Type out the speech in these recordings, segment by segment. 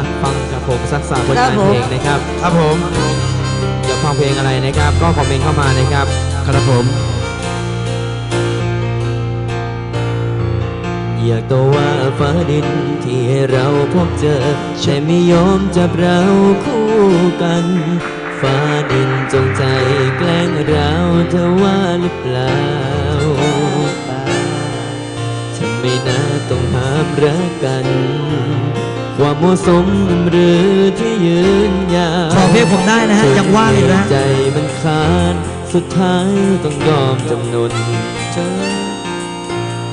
อะฟังกับผมสักสามผลครังาบนผมเพลงนะครับ ครับผมอยากฟังเพลงอะไรนะครับ ก็คอมเมนต์เข้ามานะครับ ครับผม อยากตัวว่าฟ้าดินที่ให้เราพบเจอ ใช่ไม่ยอมจับเราคู่กัน ฟ้าดินจงใจแกล้งเราเธอว่าหรือเปล่าทำไมน่าต้องห้ามรักกันค วามเหมาะสมหรือที่ยืนยาวขอเพลงผมได้นะฮะยังว่างอยู่นะใจมันขาดสุดท้ายต้องยอมจำนนเจอ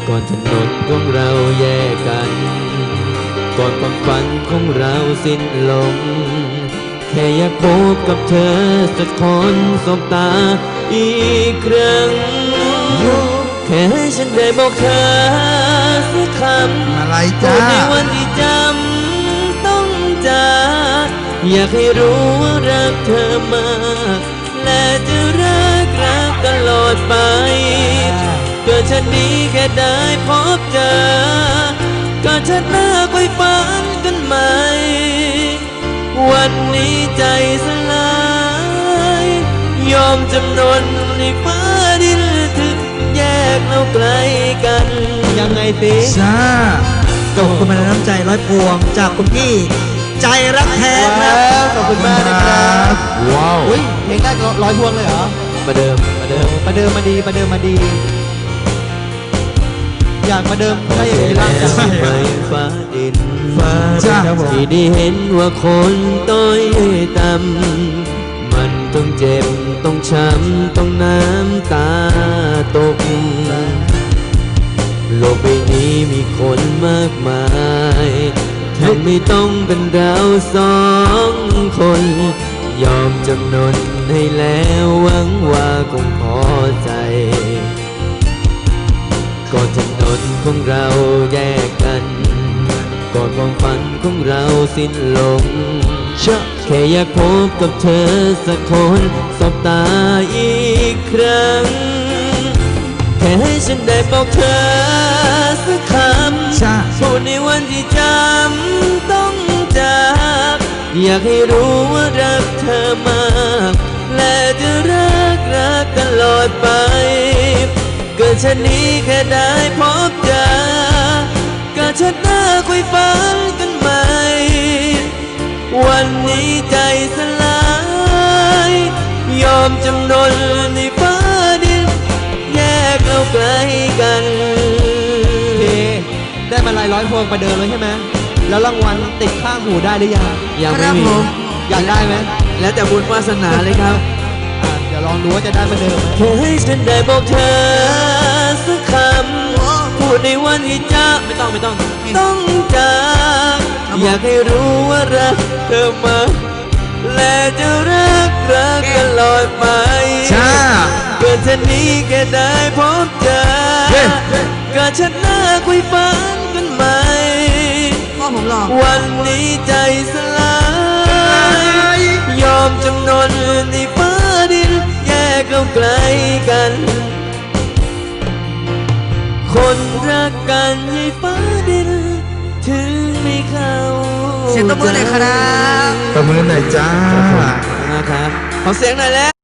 ก่อนถนนของเราแยกกัน ก่อนความฝันของเราสิ้นลง แค่อยากพบกับเธอสักคนสบตาอีกครั้ง แค่ให้ฉันได้บอกเธอสักคำอะไรพูจ้าดในวันที่ อยากให้รู้ว่ารักเธอมากและจะรักรักตลอดไป เกิดฉันนี้แค่ได้พบเจอก็ฉันหน้าไปฝันกันใหม่ วันนี้ใจสลาย ยอมจำนนในฟ้าดินถึงแยกเราไกลกัน ยังไงสิจ้าขอบคุณมาน้ำใจร้อยพวงจากคุณพี่ ใจรักแท้ครับ ขอบคุณมากนะครับว้าวอุ้ยเพลงได้ร้อยพวงเลยเหรอประเดิมประเดิมประเดิมมาดีประเดิมมาดี อยากประเดิมได้อย่างนี้ร่างกายไม่ฟ้าดินฟ้าดินครับผมที่ได้เห็นว่าคนต้อยต่ำมันต้องเจ็บต้องช้ำต้องน้ำตาตกโลกใบนี้มีคนมากมาย ไม่ต้องเป็นเราสองคน ยอมจำนนให้แล้วหวังว่าคงพอใจก่อนถนนของเราแยกกันก่อนความฝันของเราสิ้นลงชแค่อยากพบกับเธอสักคนสบตาอีกครั้ง แค่ให้ฉันได้บอกเธอ คำจ้าพูดในวันที่จำต้องจากอยากให้รู้ว่ารักเธอมาก และจะรักรักตลอดไป เกิดฉันนี้แค่ได้พบเจอก็ฉันหน้าคุยฝันกันใหม่ วันนี้ใจสลาย ยอมจำนนใน ร้อยพวงประเดิมแล้วใช่ไหมแล้วรางวัลติดข้างหูได้หรือยังยังคไม่รับมีผมอยากได้ไหมแล้วแต่บุญวาสนาเลยครับอะเดี๋ยวลองดูว่าจะได้ประเดิมไหมแค่ให้ฉันได้บอกเธอสักคำพูดในวันที่จะไม่ต้องไม่ต้องต้องจากอยากให้รู้ว่ารักเธอมากและจะรักรักตลอดไปจ้าเกิดฉันนี้แค่ได้พบเจอเย้ก็ฉันหน้าคุยฝัน กันใหม่พ่อผมหลอก วันนี้ใจสลาย ยอมจำนนในฟ้าดิน แยกเราไกลกัน คนรักกันในฟ้าดิน ถึงไม่เข้าเสียงตบมือหน่อยครับตบมือหน่อยจ้านะครับขอเสียงหน่อยแล้ว